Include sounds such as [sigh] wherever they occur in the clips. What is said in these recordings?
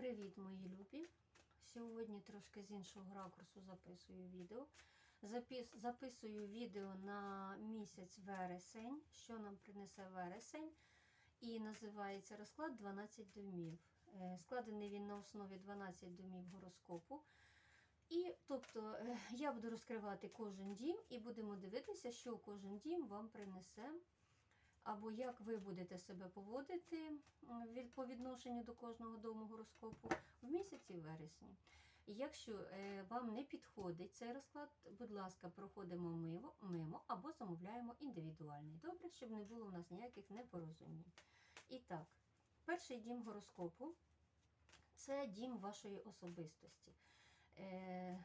Привіт, мої любі! Сьогодні трошки з іншого ракурсу записую відео. Запис, записую відео на місяць вересень, що нам принесе вересень. І називається розклад 12 домів. Е, Складений він на основі 12 домів гороскопу. І тобто е, я буду розкривати кожен дім і будемо дивитися, що кожен дім вам принесе або як ви будете себе поводити по відношенню до кожного дому гороскопу в місяці вересні. Якщо е, вам не підходить цей розклад, будь ласка, проходимо мимо, мимо або замовляємо індивідуальний. Добре, щоб не було у нас ніяких непорозумінь. І так, перший дім гороскопу це дім вашої особистості. Е,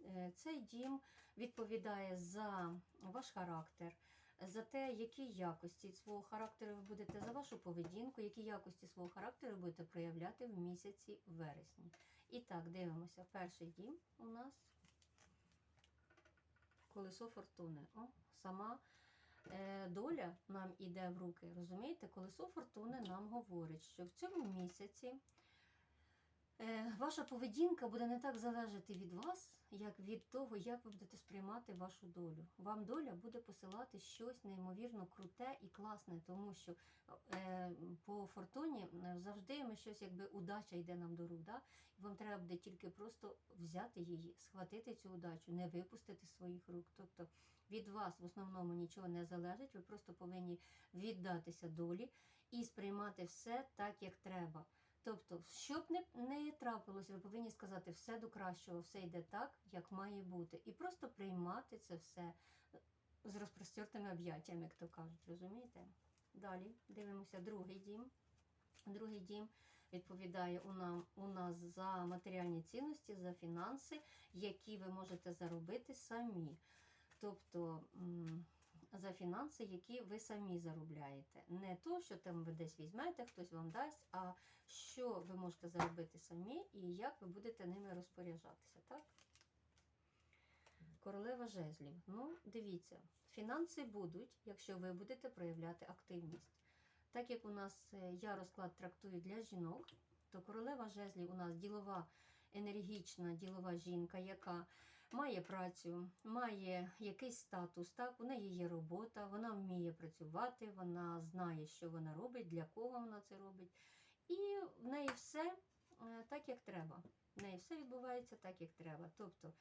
е, Цей дім відповідає за ваш характер, за те, які якості свого характеру ви будете, за вашу поведінку, які якості свого характеру ви будете проявляти в місяці вересні. І так, дивимося. Перший дім у нас колесо фортуни. О, сама е, доля нам іде в руки. Розумієте, колесо фортуни нам говорить, що в цьому місяці. Е, Ваша поведінка буде не так залежати від вас, як від того, як ви будете сприймати вашу долю. Вам доля буде посилати щось неймовірно круте і класне, тому що е, по фортуні е, завжди ми щось, якби удача йде нам до рук. Да? Вам треба буде тільки просто взяти її, схватити цю удачу, не випустити своїх рук. Тобто від вас в основному нічого не залежить, ви просто повинні віддатися долі і сприймати все так, як треба. Тобто, щоб не, не трапилося, ви повинні сказати все до кращого, все йде так, як має бути. І просто приймати це все з розпростертими об'яттями, як то кажуть, розумієте? Далі дивимося другий дім. Другий дім відповідає у, нам, у нас за матеріальні цінності, за фінанси, які ви можете заробити самі. Тобто за фінанси, які ви самі заробляєте. Не то, що там ви десь візьмете, хтось вам дасть, а що ви можете заробити самі і як ви будете ними розпоряджатися. так? Королева жезлів. Ну, дивіться, фінанси будуть, якщо ви будете проявляти активність. Так як у нас е, я розклад трактую для жінок, то королева жезлів у нас ділова, енергічна ділова жінка, яка має працю, має якийсь статус, так, у неї є робота, вона вміє працювати, вона знає, що вона робить, для кого вона це робить. І в неї все е, так, як треба. В неї все відбувається так, як треба. Тобто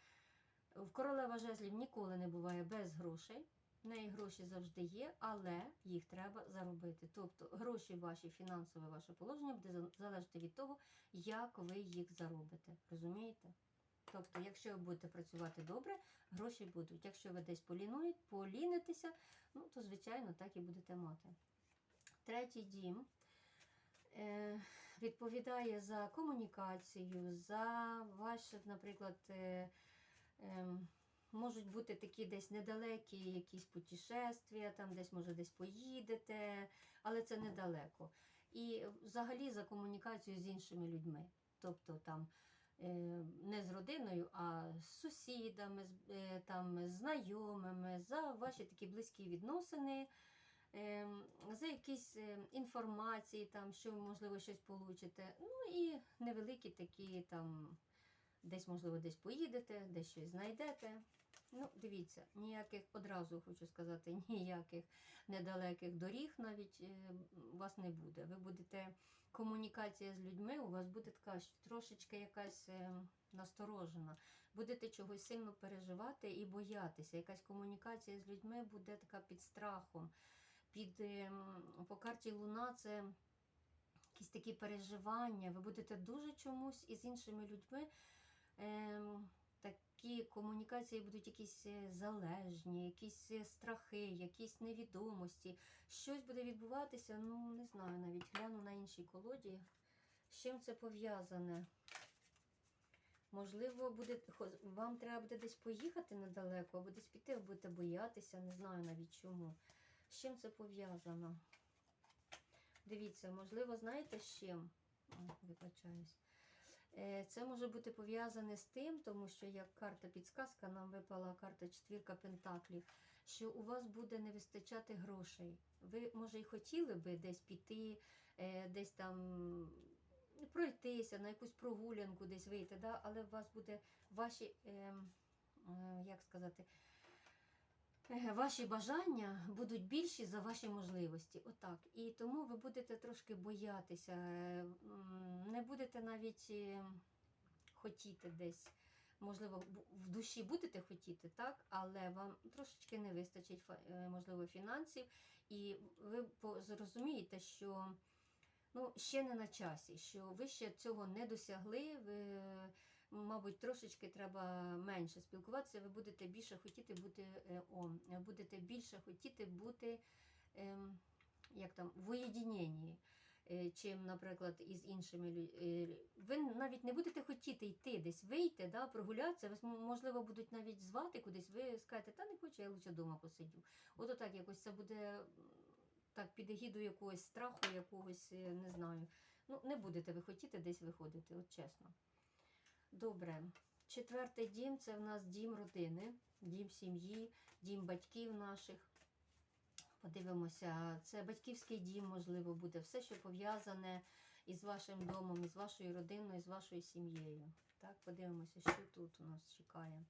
в королева жезлів ніколи не буває без грошей. В неї гроші завжди є, але їх треба заробити. Тобто гроші ваші, фінансове ваше положення буде залежати від того, як ви їх заробите. Розумієте? Тобто, якщо ви будете працювати добре, гроші будуть. Якщо ви десь полінують, полінитеся, ну то звичайно так і будете мати. Третій дім е, відповідає за комунікацію, за ваше, наприклад, е, е, можуть бути такі десь недалекі якісь путешествия, там десь, може, десь поїдете, але це недалеко. І взагалі за комунікацію з іншими людьми. Тобто там не з родиною, а з сусідами, з, е, там, знайомими, за ваші такі близькі відносини, е, за якісь е, інформації, там, що можливо, щось получите. Ну і невеликі такі там, десь, можливо, десь поїдете, десь щось знайдете. Ну, дивіться, ніяких, одразу хочу сказати, [laughs] ніяких недалеких доріг навіть е, у вас не буде. Ви будете комунікація з людьми, у вас буде така трошечки якась е, насторожена. Будете чогось сильно переживати і боятися. Якась комунікація з людьми буде така під страхом. Під, е, по карті Луна це якісь такі переживання. Ви будете дуже чомусь із іншими людьми. Е, такі комунікації будуть якісь е, залежні, якісь е, страхи, якісь невідомості. Щось буде відбуватися, ну не знаю, навіть гляну на іншій колоді. З чим це пов'язане? Можливо, буде, вам треба буде десь поїхати недалеко, або десь піти, ви будете боятися, не знаю навіть чому. З чим це пов'язано? Дивіться, можливо, знаєте з чим? О, вибачаюсь. Е, Це може бути пов'язане з тим, тому що як карта підсказка, нам випала карта четвірка пентаклів, що у вас буде не вистачати грошей. Ви, може, і хотіли би десь піти, е, десь там пройтися на якусь прогулянку десь вийти, да? але у вас буде ваші, е, е, як сказати, ваші бажання будуть більші за ваші можливості. Отак. І тому ви будете трошки боятися, е, не будете навіть е, хотіти десь. Можливо, в душі будете хотіти, так, але вам трошечки не вистачить е, можливо фінансів, і ви зрозумієте, що ну, ще не на часі, що ви ще цього не досягли. Ви, мабуть, трошечки треба менше спілкуватися. Ви будете більше хотіти бути е, о, будете більше хотіти бути ем, як там, в уєдиненні, е, чим, наприклад, із іншими людьми. Ви навіть не будете хотіти йти десь вийти, да, прогулятися. Вас можливо будуть навіть звати кудись. Ви скажете, та не хочу, я лише вдома посидю. От отак якось це буде так під егідою якогось страху, якогось, е, не знаю. Ну, не будете ви хотіти десь виходити, от чесно. Добре. Четвертий дім це в нас дім родини, дім сім'ї, дім батьків наших. Подивимося, це батьківський дім, можливо, буде все, що пов'язане із вашим домом, із вашою родиною, з вашою сім'єю. Так, подивимося, що тут у нас чекає.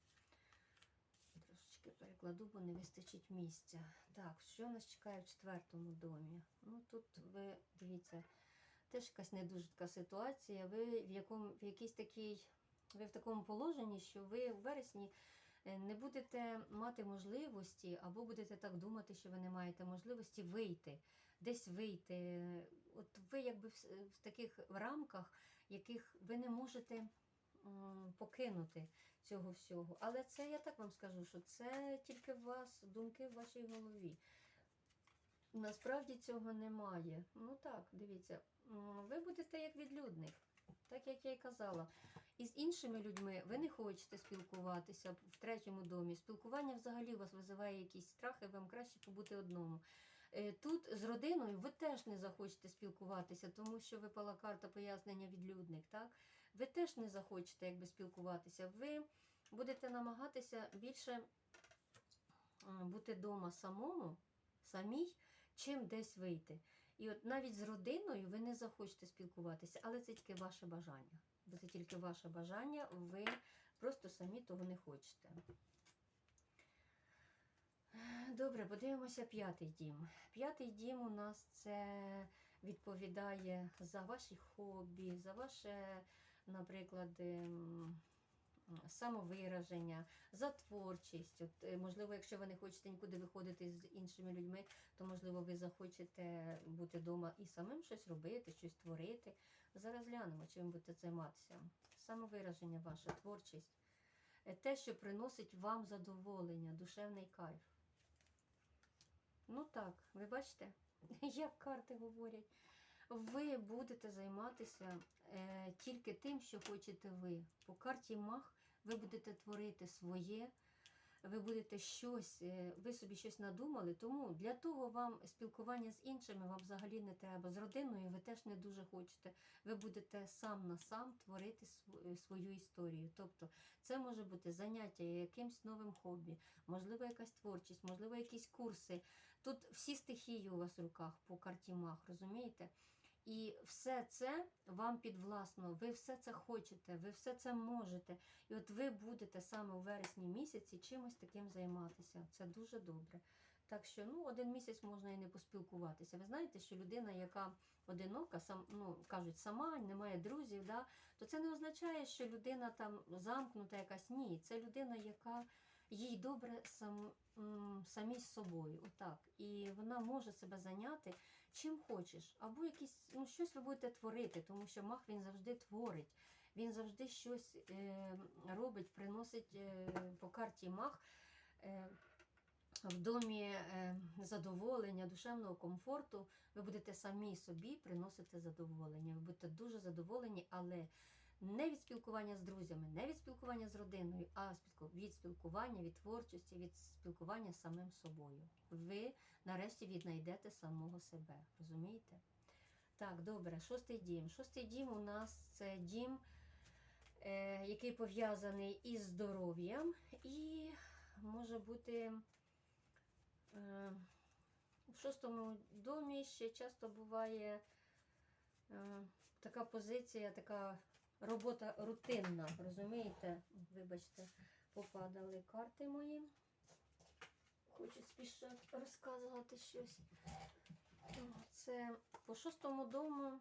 Трошечки перекладу, бо не вистачить місця. Так, що нас чекає в четвертому домі? Ну тут ви дивіться, теж якась не дуже така ситуація. Ви в якому в якійсь такій, ви в такому положенні, що ви в вересні е, не будете мати можливості, або будете так думати, що ви не маєте можливості вийти, десь вийти. От ви якби в, таких рамках, яких ви не можете покинути цього всього. Але це я так вам скажу, що це тільки у вас думки в вашій голові. Насправді цього немає. Ну так, дивіться, ви будете як відлюдник, так як я й казала. І з іншими людьми ви не хочете спілкуватися в третьому домі. Спілкування взагалі у вас визиває якісь страхи, вам краще побути одному. Е, Тут з родиною ви теж не захочете спілкуватися, тому що випала карта пояснення відлюдник. Так? Ви теж не захочете якби спілкуватися. Ви будете намагатися більше бути вдома самому, самій, чим десь вийти. І от навіть з родиною ви не захочете спілкуватися, але це тільки ваше бажання. Бо це тільки ваше бажання, ви просто самі того не хочете. Добре, подивимося п'ятий дім. П'ятий дім у нас це відповідає за ваші хобі, за ваше, наприклад, ем, самовираження, за творчість. От, е, можливо, якщо ви не хочете нікуди виходити з іншими людьми, то можливо ви захочете бути вдома і самим щось робити, щось творити. Зараз глянемо, чим будете займатися. Самовираження ваше, творчість. Е, Те, що приносить вам задоволення, душевний кайф. Ну так, ви бачите, [laughs] як карти говорять. Ви будете займатися е, тільки тим, що хочете ви. По карті Мах ви будете творити своє, ви будете щось, е, ви собі щось надумали. Тому для того вам спілкування з іншими вам взагалі не треба. З родиною ви теж не дуже хочете. Ви будете сам на сам творити е, свою історію. Тобто це може бути заняття якимсь новим хобі, можливо, якась творчість, можливо, якісь курси. Тут всі стихії у вас в руках по карті Мах, розумієте? І все це вам підвласно, ви все це хочете, ви все це можете. І от ви будете саме у вересні місяці чимось таким займатися. Це дуже добре. Так що ну, один місяць можна і не поспілкуватися. Ви знаєте, що людина, яка одинока, сам, ну, кажуть, сама, не має друзів, да, то це не означає, що людина там замкнута якась. Ні, це людина, яка їй добре сам, м, самій з собою. Отак. І вона може себе зайняти чим хочеш. Або якісь, ну, щось ви будете творити, тому що мах він завжди творить. Він завжди щось е, робить, приносить е, по карті мах. Е, в домі е, задоволення, душевного комфорту, ви будете самі собі приносити задоволення. Ви будете дуже задоволені, але не від спілкування з друзями, не від спілкування з родиною, а від спілкування, від творчості, від спілкування з самим собою. Ви нарешті віднайдете самого себе. Розумієте? Так, добре, шостий дім. Шостий дім у нас це дім, е, який пов'язаний із здоров'ям, і може бути. Е, в шостому домі ще часто буває е, така позиція, така робота рутинна, розумієте? Вибачте, попадали карти мої. Хочу спішати розказувати щось. Це по шостому дому,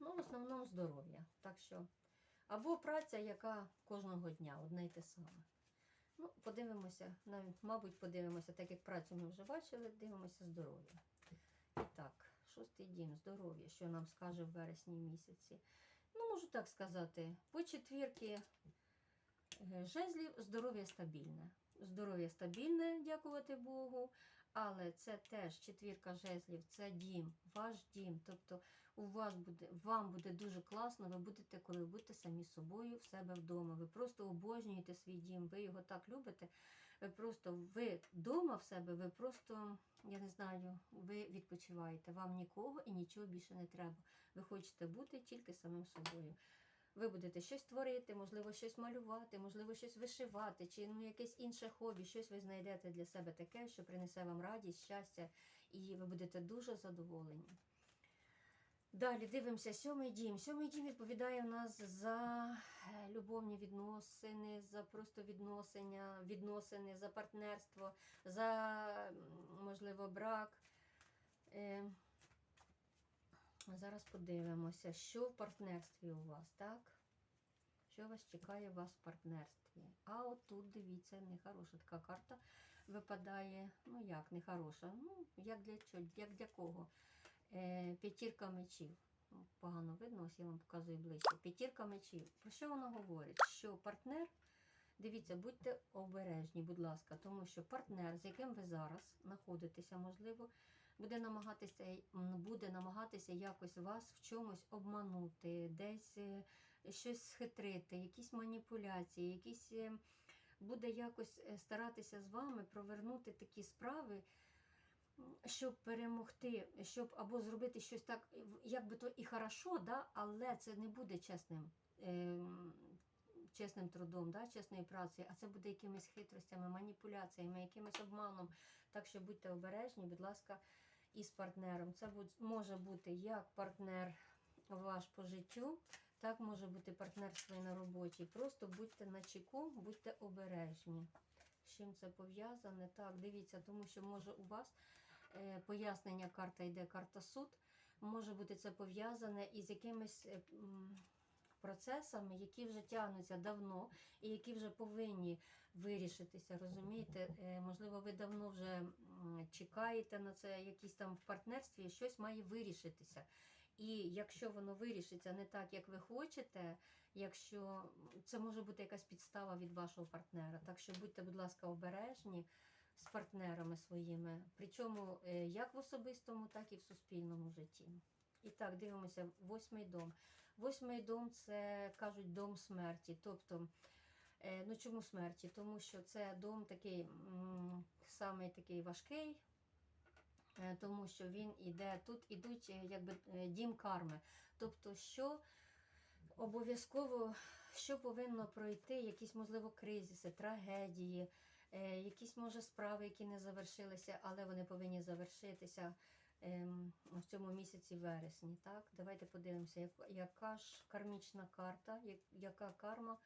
ну, в основному здоров'я. Так що, або праця, яка кожного дня, одне й те саме. Ну, подивимося, навіть, мабуть, подивимося, так як працю ми вже бачили, дивимося здоров'я. І так, шостий дім, здоров'я, що нам скаже в вересні місяці. Ну, можу так сказати, по четвірки е, жезлів здоров'я стабільне. Здоров'я стабільне, дякувати Богу. Але це теж четвірка жезлів, це дім, ваш дім. Тобто у вас буде, вам буде дуже класно, ви будете, коли ви будете самі собою в себе вдома. Ви просто обожнюєте свій дім, ви його так любите. Ви просто ви вдома в себе, ви просто, я не знаю, ви відпочиваєте. Вам нікого і нічого більше не треба. Ви хочете бути тільки самим собою. Ви будете щось творити, можливо, щось малювати, можливо, щось вишивати, чи ну, якесь інше хобі, щось ви знайдете для себе таке, що принесе вам радість, щастя, і ви будете дуже задоволені. Далі дивимося, сьомий дім. Сьомий дім відповідає в нас за е, любовні відносини, за просто відносини, відносини, за партнерство, за, можливо, брак. Зараз подивимося, що в партнерстві у вас, так? Що вас чекає у вас в партнерстві? А от тут, дивіться, нехороша така карта випадає. Ну як, нехороша? Ну, як для чого, як для кого? Е, п'ятірка мечів. Ну, Погано видно, ось я вам показую ближче. П'ятірка мечів. Про що вона говорить? Що партнер, дивіться, будьте обережні, будь ласка, тому що партнер, з яким ви зараз знаходитеся, можливо, буде намагатися, буде намагатися якось вас в чомусь обманути, десь е, щось схитрити, якісь маніпуляції, якісь е, буде якось е, старатися з вами провернути такі справи, щоб перемогти, щоб або зробити щось так, е, як би то і хорошо, да, але це не буде чесним. ем, Чесним трудом, да, чесною працею, а це буде якимись хитростями, маніпуляціями, якимось обманом. Так що будьте обережні, будь ласка, із партнером. Це може бути як партнер ваш по життю, так може бути партнерство і на роботі. Просто будьте на чеку, будьте обережні. З чим це пов'язане? Так, дивіться, тому що може у вас е, пояснення карта йде карта суд. Може бути це пов'язане із якимись е, процесами, які вже тягнуться давно і які вже повинні вирішитися. Розумієте? Е, Можливо, ви давно вже чекаєте на це, якісь там в партнерстві, щось має вирішитися. І якщо воно вирішиться не так, як ви хочете, якщо це може бути якась підстава від вашого партнера. Так що будьте, будь ласка, обережні з партнерами своїми, причому е, як в особистому, так і в суспільному житті. І так, дивимося, восьмий дом. Восьмий дом це кажуть дом смерті. Тобто, е, ну чому смерті? Тому що це дом такий самий такий важкий, е, тому що він іде, тут ідуть е, якби дім карми. Тобто, що обов'язково що повинно пройти, якісь, можливо, кризиси, трагедії, якісь, може, справи, які не завершилися, але вони повинні завершитися в цьому місяці вересні. Так? Давайте подивимося, яка ж кармічна карта, яка карма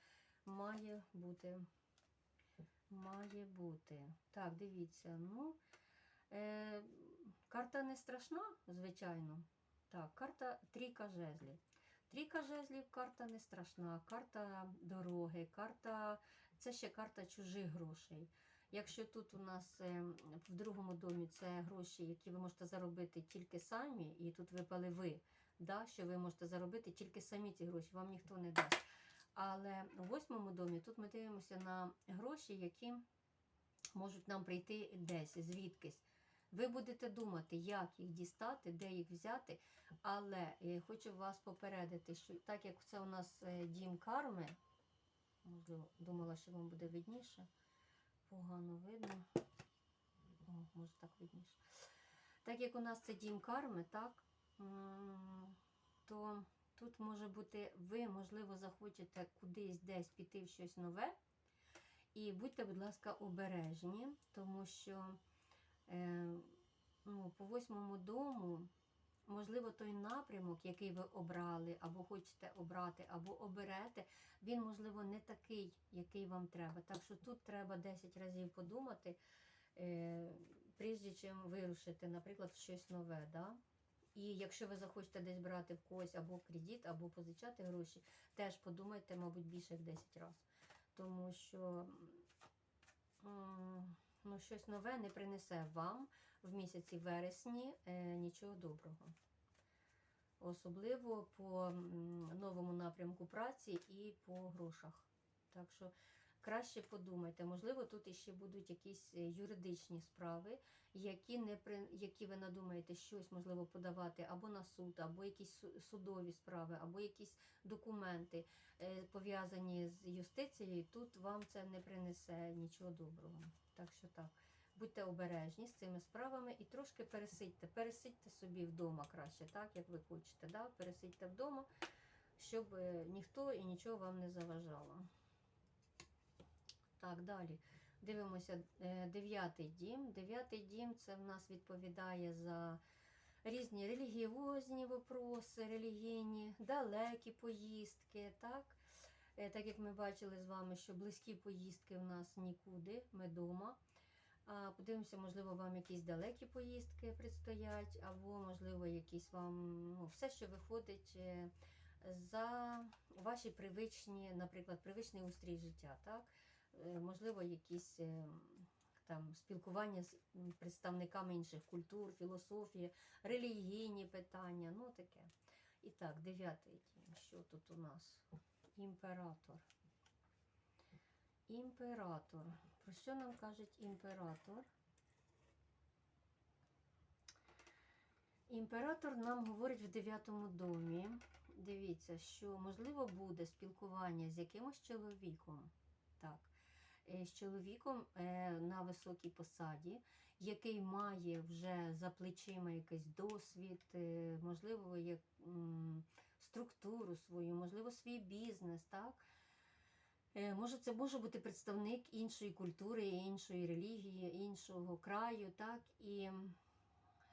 має бути. Має бути. Так, дивіться. Ну, е, карта не страшна, звичайно. Так, карта трійка жезлів. Трійка жезлів, карта не страшна, карта дороги, карта це ще карта чужих грошей. Якщо тут у нас е, в другому домі це гроші, які ви можете заробити тільки самі, і тут випали ви, да, що ви можете заробити тільки самі ці гроші, вам ніхто не дасть. Але у восьмому домі тут ми дивимося на гроші, які можуть нам прийти десь, звідкись. Ви будете думати, як їх дістати, де їх взяти. Але я хочу вас попередити, що так як це у нас е, дім карми, можливо, думала, що вам буде видніше. Погано видно. О, може так видніше. Так як у нас це дім карми, так, то тут може бути, ви, можливо, захочете кудись десь піти в щось нове. І будьте, будь ласка, обережні, тому що е, ну, по восьмому дому можливо, той напрямок, який ви обрали, або хочете обрати, або оберете, він, можливо, не такий, який вам треба. Так що тут треба 10 разів подумати, е, прежде чим вирушити, наприклад, щось нове. Да? І якщо ви захочете десь брати в когось або кредит, або позичати гроші, теж подумайте, мабуть, більше як 10 разів. Тому що м, ну, щось нове не принесе вам в місяці вересні е, нічого доброго. Особливо по новому напрямку праці і по грошах. Так що краще подумайте, можливо, тут іще будуть якісь е, юридичні справи, які, не при... які ви надумаєте щось можливо подавати або на суд, або якісь судові справи, або якісь документи е, пов'язані з юстицією, тут вам це не принесе нічого доброго. Так що так. Будьте обережні з цими справами і трошки пересидьте. Пересидьте собі вдома краще, так як ви хочете. Да? Пересидьте вдома, щоб е, ніхто і нічого вам не заважало. Так, далі. Дивимося е, дев'ятий дім. Дев'ятий дім це в нас відповідає за різні релігіозні вопроси, релігійні, далекі поїздки. Так? Е, так як ми бачили з вами, що близькі поїздки в нас нікуди, ми вдома. Подивимося, можливо, вам якісь далекі поїздки предстоять, або, можливо, якісь вам ну, все, що виходить е, за ваші привичні, наприклад, привичний устрій життя. Так? Е, Можливо, якісь там спілкування з представниками інших культур, філософії, релігійні питання, ну таке. І так, дев'ятий. Що тут у нас? Імператор. Імператор. Про що нам кажуть імператор? Імператор нам говорить в дев'ятому домі. Дивіться, що можливо буде спілкування з якимось чоловіком. Так. е, З чоловіком е, на високій посаді, який має вже за плечима якийсь досвід, е, можливо, як, структуру свою, можливо, свій бізнес. так? Е, Може, це може бути представник іншої культури, іншої релігії, іншого краю, так і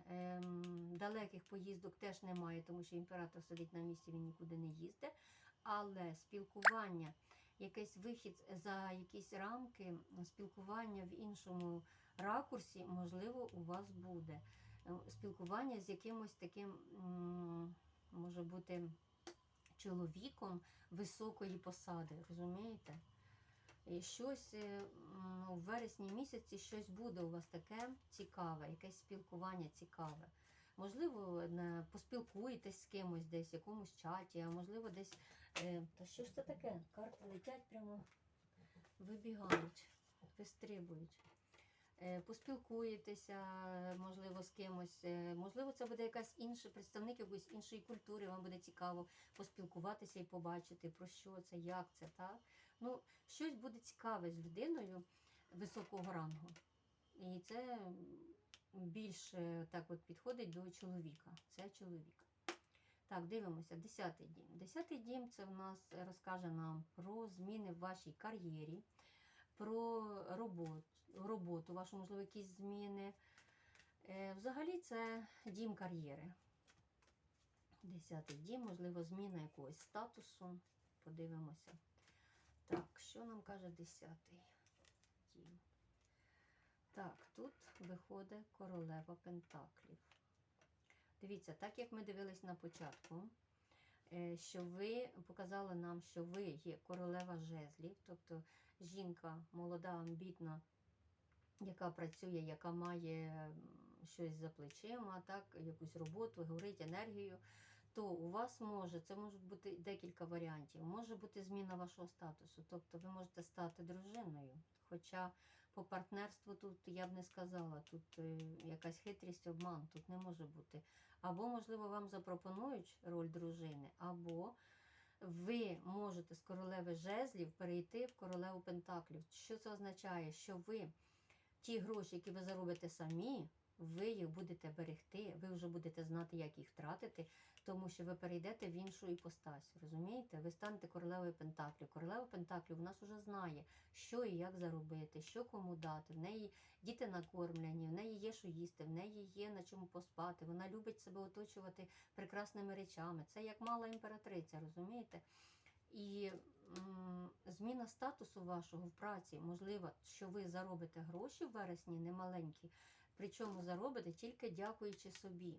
ем, далеких поїздок теж немає, тому що імператор сидить на місці, він нікуди не їздить. Але спілкування, якийсь вихід за якісь рамки, спілкування в іншому ракурсі, можливо, у вас буде. Е, Спілкування з якимось таким, може бути, чоловіком високої посади, розумієте? І щось е, м, у вересні місяці щось буде у вас таке цікаве, якесь спілкування цікаве. Можливо, поспілкуєтесь з кимось десь в якомусь чаті, а можливо, десь. Е, та що ж це таке? Карти летять прямо вибігають, вистрибують. Е, Поспілкуєтеся, можливо, з кимось. е, Можливо, це буде якась інша представник якоїсь іншої культури. Вам буде цікаво поспілкуватися і побачити, про що це, як це, так? Ну, щось буде цікаве з людиною високого рангу. І це більше так от підходить до чоловіка. Це чоловік. Так, дивимося, десятий дім. Десятий дім це в нас розкаже нам про зміни в вашій кар'єрі, про роботу, роботу вашу, можливо, якісь зміни. Е, Взагалі це дім кар'єри. Десятий дім, можливо, зміна якогось статусу. Подивимося. Так, що нам каже десятий дім? Так, тут виходить королева Пентаклів. Дивіться, так як ми дивились на початку, е, що ви показали нам, що ви є королева жезлів, тобто жінка молода, амбітна, яка працює, яка має щось за плечима, так, якусь роботу, горить енергію, то у вас може, це можуть бути декілька варіантів. Може бути зміна вашого статусу, тобто ви можете стати дружиною. Хоча по партнерству тут я б не сказала, тут е, якась хитрість, обман, тут не може бути. Або, можливо, вам запропонують роль дружини, або ви можете з королеви жезлів перейти в королеву пентаклів. Що це означає? Що ви ті гроші, які ви заробите самі, ви їх будете берегти, ви вже будете знати, як їх тратити. тому що ви перейдете в іншу іпостась. Розумієте? Ви станете королевою Пентаклів. Королева Пентаклів у нас вже знає, що і як заробити, що кому дати. В неї діти накормлені, в неї є що їсти, в неї є на чому поспати. Вона любить себе оточувати прекрасними речами. Це як мала імператриця, розумієте? І зміна статусу вашого в праці, можливо, що ви заробите гроші в вересні немаленькі, причому заробите тільки дякуючи собі,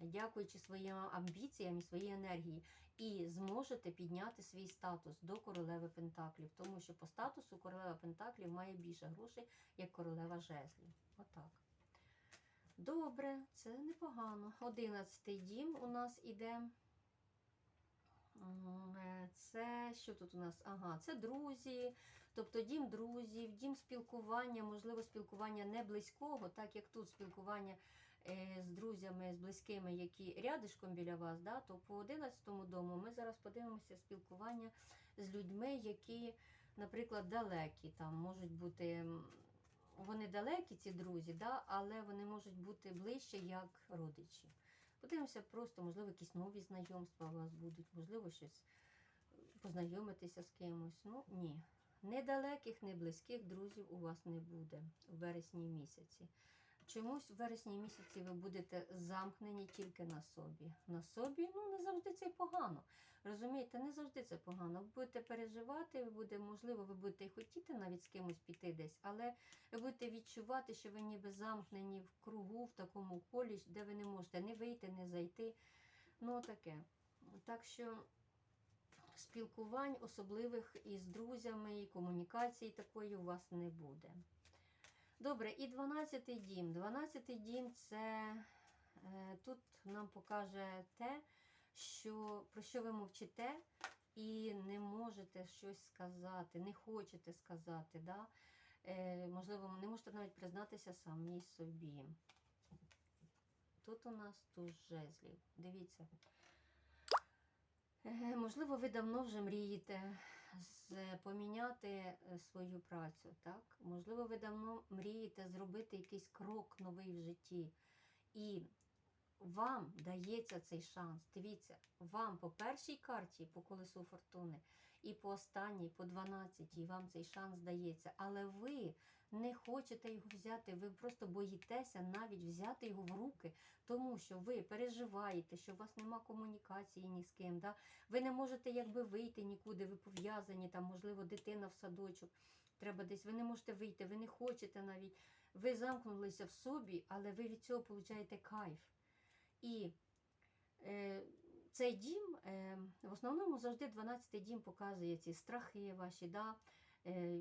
дякуючи своїм амбіціям і своїй енергії, і зможете підняти свій статус до королеви Пентаклів, тому що по статусу королева Пентаклів має більше грошей, як королева жезлів. Отак. Добре, це непогано. Одинадцятий дім у нас іде. Е, Це що тут у нас? Ага, це друзі, тобто дім друзів, дім спілкування, можливо, спілкування не близького, так як тут спілкування е, з друзями, з близькими, які рядишком біля вас, да, то по 11 дому ми зараз подивимося спілкування з людьми, які, наприклад, далекі, там можуть бути. Вони далекі, ці друзі, да, але вони можуть бути ближче як родичі. Подивимося просто, можливо, якісь нові знайомства у вас будуть, можливо, щось е, познайомитися з кимось. Ну, ні. Недалеких, не близьких друзів у вас не буде в вересні місяці. Чомусь в вересні місяці ви будете замкнені тільки на собі. На собі, ну не завжди це погано. Розумієте, не завжди це погано. Ви будете переживати, ви будете, можливо, ви будете й хотіти навіть з кимось піти десь, але ви будете відчувати, що ви ніби замкнені в кругу, в такому колі, де ви не можете не вийти, не зайти. Ну, таке. Так що спілкувань особливих із друзями, і комунікації такої у вас не буде. Добре, і 12 дім. 12 дім це е, тут нам покаже те, що, про що ви мовчите і не можете щось сказати, не хочете сказати. Да? Е, можливо, не можете навіть признатися самі собі. Тут у нас туз жезлів. Дивіться. Е, Можливо, ви давно вже мрієте поміняти е, свою працю, так? Можливо, ви давно мрієте зробити якийсь крок новий в житті. І вам дається цей шанс. Дивіться, вам по першій карті, по колесу фортуни, і по останній, по 12, вам цей шанс дається. Але ви не хочете його взяти, ви просто боїтеся навіть взяти його в руки, тому що ви переживаєте, що у вас нема комунікації ні з ким. Да? Ви не можете якби вийти нікуди, ви пов'язані, там, можливо, дитина в садочок, треба десь, ви не можете вийти, ви не хочете навіть. Ви замкнулися в собі, але ви від цього получаєте кайф. І е, цей дім, е, в основному завжди 12-й дім показує ці страхи ваші, да? е,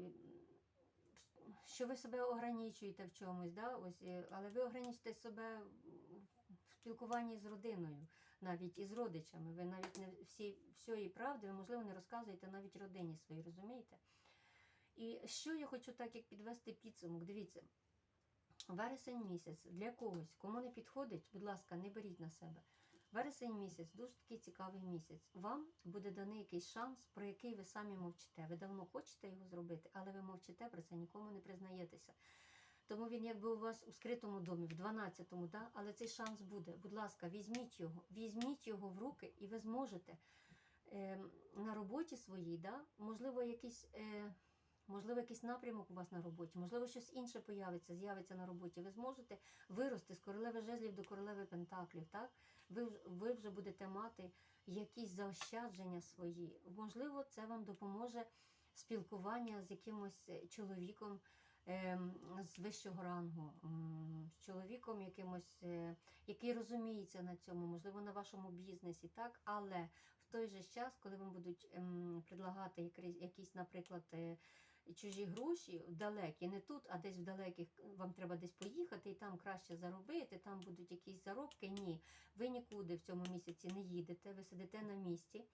що ви себе ограничуєте в чомусь, да? Ось, е, але ви ограничуєте себе в спілкуванні з родиною, навіть із родичами. Ви навіть не всі, всієї правди, ви, можливо, не розказуєте навіть родині своїй, розумієте? І що я хочу так як підвести підсумок? Дивіться, вересень місяць для когось, кому не підходить, будь ласка, не беріть на себе. Вересень місяць дуже такий цікавий місяць. Вам буде даний якийсь шанс, про який ви самі мовчите. Ви давно хочете його зробити, але ви мовчите про це, нікому не признаєтеся. Тому він якби у вас у скритому домі, в 12-му, да? але цей шанс буде. Будь ласка, візьміть його, візьміть його в руки, і ви зможете е, на роботі своїй, да? можливо, якийсь. Е, Можливо, якийсь напрямок у вас на роботі, можливо, щось інше появиться, з'явиться на роботі. Ви зможете вирости з королеви жезлів до королеви пентаклів. Так? Ви, ви вже будете мати якісь заощадження свої. Можливо, це вам допоможе спілкування з якимось е, чоловіком ем, з вищого рангу, з чоловіком якимось, е, який розуміється на цьому, можливо, на вашому бізнесі, так? але в той же час, коли вам будуть ем, предлагати якийсь, наприклад, е, чужі гроші далекі, не тут, а десь в далеких вам треба десь поїхати і там краще заробити, там будуть якісь заробки. Ні, ви нікуди в цьому місяці не їдете, ви сидите на місці,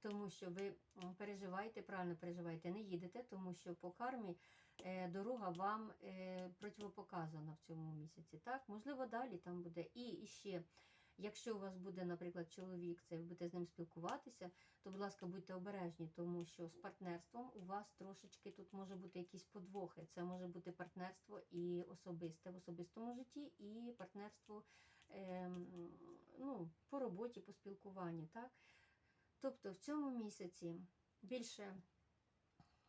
тому що ви переживаєте, правильно переживаєте, не їдете, тому що по кармі е, дорога вам е, противопоказана в цьому місяці. Так, можливо, далі там буде. І, і ще. Якщо у вас буде, наприклад, чоловік, це ви будете з ним спілкуватися, то, будь ласка, будьте обережні, тому що з партнерством у вас трошечки тут може бути якісь подвохи. Це може бути партнерство і особисте в особистому житті, і партнерство ем, ну, по роботі, по спілкуванню. Так? Тобто в цьому місяці більше,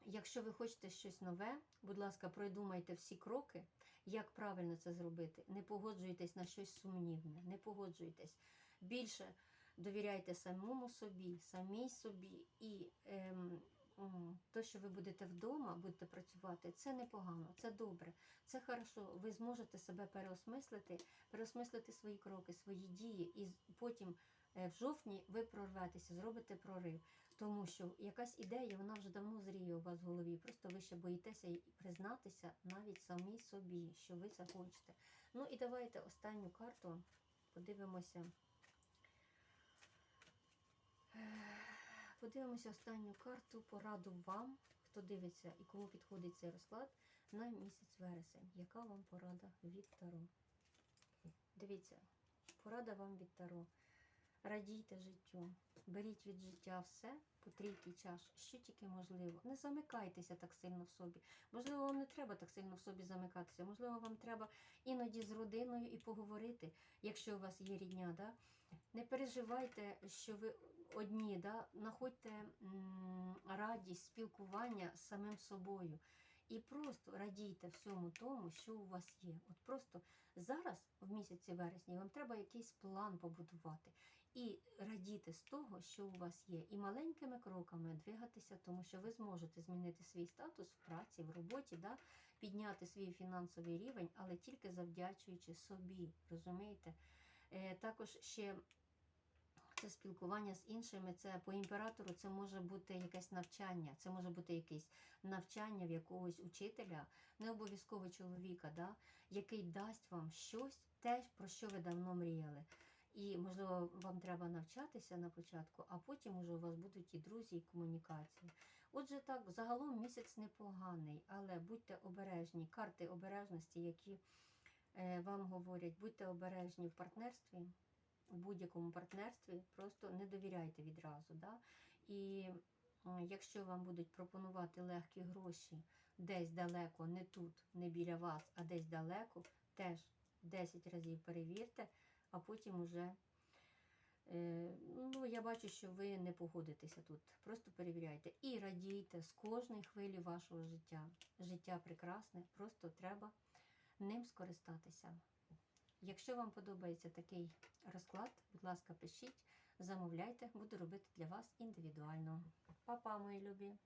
якщо ви хочете щось нове, будь ласка, продумайте всі кроки, як правильно це зробити. Не погоджуйтесь на щось сумнівне, не погоджуйтесь. Більше довіряйте самому собі, самій собі. І ем, то, що ви будете вдома, будете працювати, це непогано, це добре, це хорошо. Ви зможете себе переосмислити, переосмислити свої кроки, свої дії, і потім е, в жовтні ви прорветеся, зробите прорив. Тому що якась ідея, вона вже давно зріє у вас в голові. Просто ви ще боїтеся признатися навіть самій собі, що ви це хочете. Ну і давайте останню карту подивимося. Подивимося останню карту, пораду вам, хто дивиться і кому підходить цей розклад на місяць вересень. Яка вам порада від Таро? Дивіться, порада вам від Таро. Радійте життю, беріть від життя все по трійки чаш, що тільки можливо. Не замикайтеся так сильно в собі. Можливо, вам не треба так сильно в собі замикатися. Можливо, вам треба іноді з родиною і поговорити, якщо у вас є рідня. Да? Не переживайте, що ви одні, да? знаходьте радість спілкування з самим собою. І просто радійте всьому тому, що у вас є. От просто зараз, в місяці вересні, вам треба якийсь план побудувати. І радіти з того, що у вас є, і маленькими кроками двигатися, тому що ви зможете змінити свій статус в праці, в роботі, да? підняти свій фінансовий рівень, але тільки завдячуючи собі. Розумієте? Е, також ще це спілкування з іншими, це по імператору це може бути якесь навчання, це може бути якесь навчання в якогось учителя, не обов'язково чоловіка, да? який дасть вам щось, те, про що ви давно мріяли. Вам треба навчатися на початку, а потім уже у вас будуть і друзі, і комунікації. Отже, так, загалом місяць непоганий, але будьте обережні. Карти обережності, які е, вам говорять, будьте обережні в партнерстві, в будь-якому партнерстві, просто не довіряйте відразу. Да? І якщо вам будуть пропонувати легкі гроші десь далеко, не тут, не біля вас, а десь далеко, теж 10 разів перевірте, а потім уже. Е, Ну, я бачу, що ви не погодитеся тут. Просто перевіряйте і радійте з кожної хвилі вашого життя. Життя прекрасне, просто треба ним скористатися. Якщо вам подобається такий розклад, будь ласка, пишіть, замовляйте, буду робити для вас індивідуально. Па-па, мої любі!